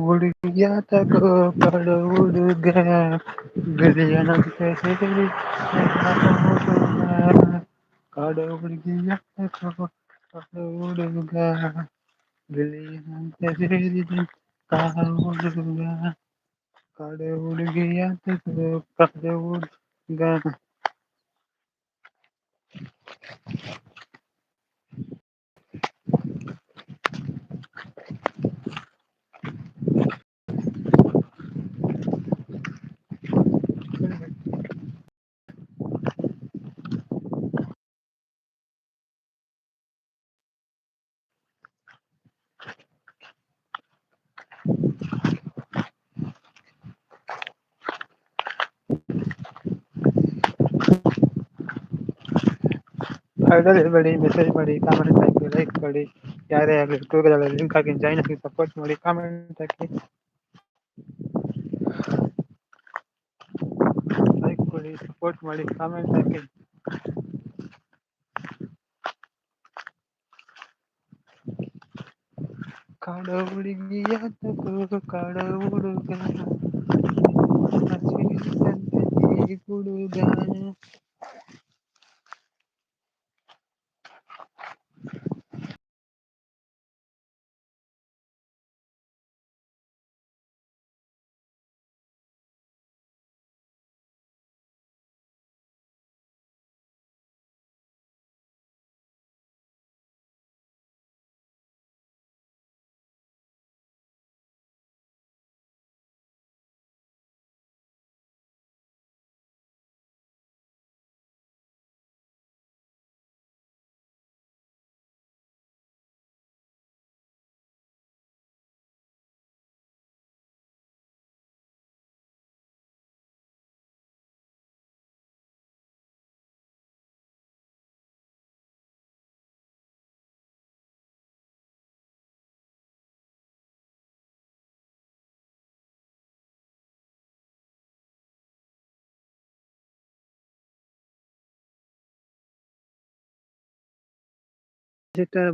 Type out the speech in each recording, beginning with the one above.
ಹುಡುಗಿಯಾತಕೋ ಕಾಡೋ ಹುಡುಗ ಗೆಳೆಯನಂತ ಸೇರಿ ಕಾಡೋ ಹುಡುಗಿಯಾತಕೋ ಕಾಡೋ ಹುಡುಗ ಗೆಳೆಯನಂತ ಸೇರಿದ ಕಾಡುಹುಡುಗ ಕಾಡೋ ಹುಡುಗಿಯಾತಕೋ ಕಾಡೋ ಹುಡುಗ ಐಡಿಯಲ್ ಇರಬೇಡಿ ಮೆಸೇಜ್ ಮಾಡಿ ಕಾಮೆಂಟ್ ಹಾಕಿ ಲೈಕ್ ಮಾಡಿ ಯಾರೇ ಆಗಲಿ ಟೂಗದರ್ ಲಿಂಕ್ ಆಗಿ ಜಾಯ್ನ್ ಆಗಿ ಸಪೋರ್ಟ್ ಮಾಡಿ ಕಾಮೆಂಟ್ ಹಾಕಿ ಲೈಕ್ ಕೊಡಿ ಸಪೋರ್ಟ್ ಮಾಡಿ ಕಾಮೆಂಟ್ ಹಾಕಿ ಕಾಡೋ ಹುಡುಗಿಯಾತಕೋ ಕಾಡೋ ಹುಡುಗ ಸೇರಿದಂತೆ ಈ ಹುಡುಗ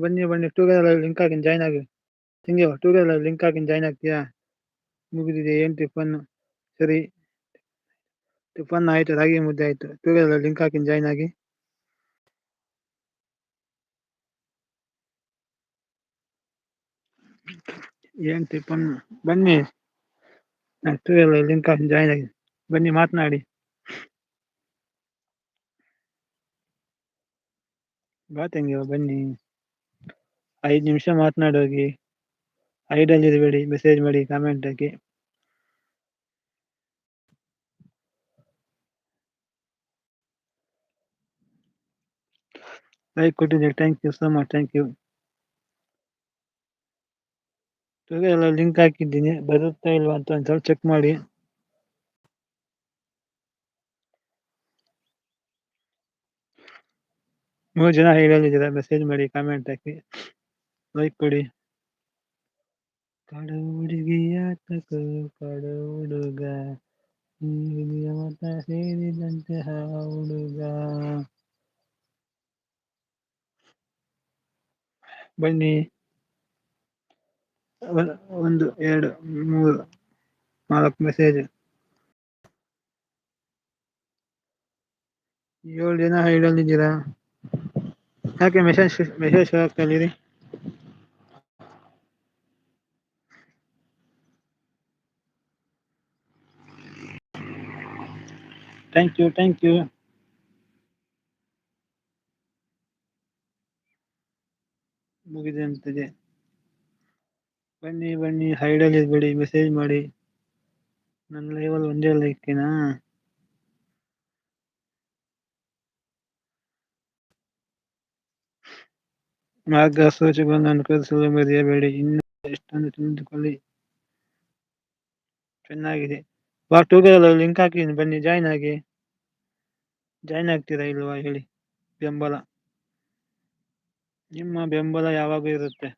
ಬನ್ನಿ ಬನ್ನಿ ಟೂಗದರ್ ಲಿಂಕ್ ಹಾಕಿ ಜಾಯ್ನ್ ಆಗಿ ಹಿಂಗೆ ಟೂಗದರ್ ಲಿಂಕ್ ಹಾಕಿ ಜಾಯ್ನ್ ಆಗ್ತೀಯಾ ಮುಗಿದಿದೆ ಏನ್ ಟಿಫನ್ ಸರಿ ಟಿಫನ್ ಆಯ್ತು ರಾಗಿ ಮುದ್ದೆ ಆಯ್ತು ಟೂಗೆದರ್ ಲಿಂಕ್ ಹಾಕಿ ಜಾಯ್ನ್ ಆಗಿ ಏನ್ ಟಿಫನ್ ಬನ್ನಿ ಟೂಗೆದರ್ ಲಿಂಕ್ ಹಾಕಿ ಜಾಯ್ನ್ ಆಗಿ ಬನ್ನಿ ಮಾತನಾಡಿ ಬಾತಂಗಿ ಬನ್ನಿ ಐದು ನಿಮಿಷ ಮಾತನಾಡೋಗಿ ಐಡಲ್ ಇರಬೇಡಿ ಮೆಸೇಜ್ ಮಾಡಿ ಕಾಮೆಂಟ್ ಹಾಕಿ. ಲೈಕ್ ಕೊಟ್ಟಿದ್ದೀರಿ thank you so much thank you ಎಲ್ಲ ಲಿಂಕ್ ಹಾಕಿದ್ದೀನಿ, ಬರುತ್ತಾ ಇಲ್ವಾ ಅಂತ ಒಂದು ಚೆಕ್ ಮಾಡಿ. ಮೂರು ಜನ ಹೇಳಿದ್ದೀರಾ ಮೆಸೇಜ್ ಮಾಡಿ ಕಾಮೆಂಟ್ ಹಾಕಿ. ಲೈಕ್ ಕೊಡಿ ಕಾಡು ಹುಡುಗಿಯಾತಕೋ ಕಡ ಹುಡುಗ ಮತ ಸೇರಿದಂತೆ ಹುಡುಗ. ಬನ್ನಿ. ಒಂದು, ಎರಡು, ಮೂರು, ನಾಲ್ಕು ಮೆಸೇಜ್ ಏಳು ಜನ ಹೇಳಲಿದ್ದೀರಾ ಯಾಕೆ ಮೆಸೇಜ್ ಮೆಸೇಜ್ ಇದ್ದೀರಿ? ಥ್ಯಾಂಕ್ ಯು ಥ್ಯಾಂಕ್ ಯು ಮುಗಿದೆ ಅಂತಿದೆ ಬನ್ನಿ ಬನ್ನಿ ಹೈಡಲ್ ಇರ್ಬೇಡಿ ಮೆಸೇಜ್ ಮಾಡಿ. ನನ್ನ ಲೈವಲ್ಲಿ ಒಂದೇ ಲೈಕ್ನಾ ಮಾರ್ಗ ಸೂಚಿಗಳನ್ನು ಅನುಕರಿಸಲು ಮರೆಯಬೇಡಿ ಇನ್ನು ಎಷ್ಟೊಂದು ತಿಳಿದುಕೊಳ್ಳಿ. ಚೆನ್ನಾಗಿದೆ. ಬಾ ಟೂಗಲ್ ಲಿಂಕ್ ಹಾಕಿದ್ದೀನಿ, ಬನ್ನಿ ಜಾಯ್ನ್ ಆಗಿ. ಜಾಯ್ನ್ ಆಗ್ತೀರಾ ಇಲ್ವಾ ಹೇಳಿ? ಬೆಂಬಲ. ನಿಮ್ಮ ಬೆಂಬಲ ಯಾವಾಗೂ ಇರುತ್ತೆ.